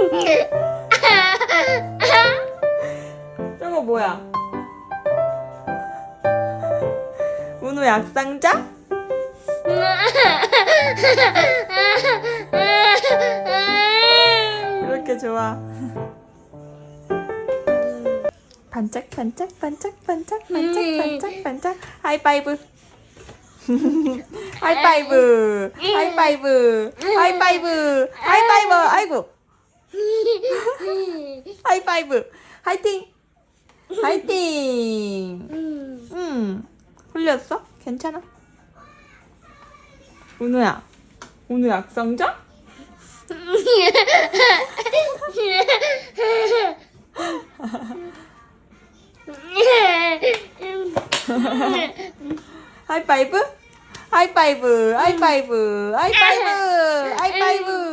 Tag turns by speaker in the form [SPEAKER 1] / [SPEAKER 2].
[SPEAKER 1] 저거 뭐야? 문호 약상자? 이렇게 좋아. 반짝 반짝 반짝 반짝 반짝 반짝 반짝 하이파이브. 하이파이브. 하이파이브. 하이파이브. 하이파이브. 아이고. 하이파이브. 화이팅. 화이팅. 음. 흘렸어? 괜찮아? 은우야. 오늘 약상자? 하이파이브? 하이파이브, 하이파이브, 하이파이브, 하이파이브.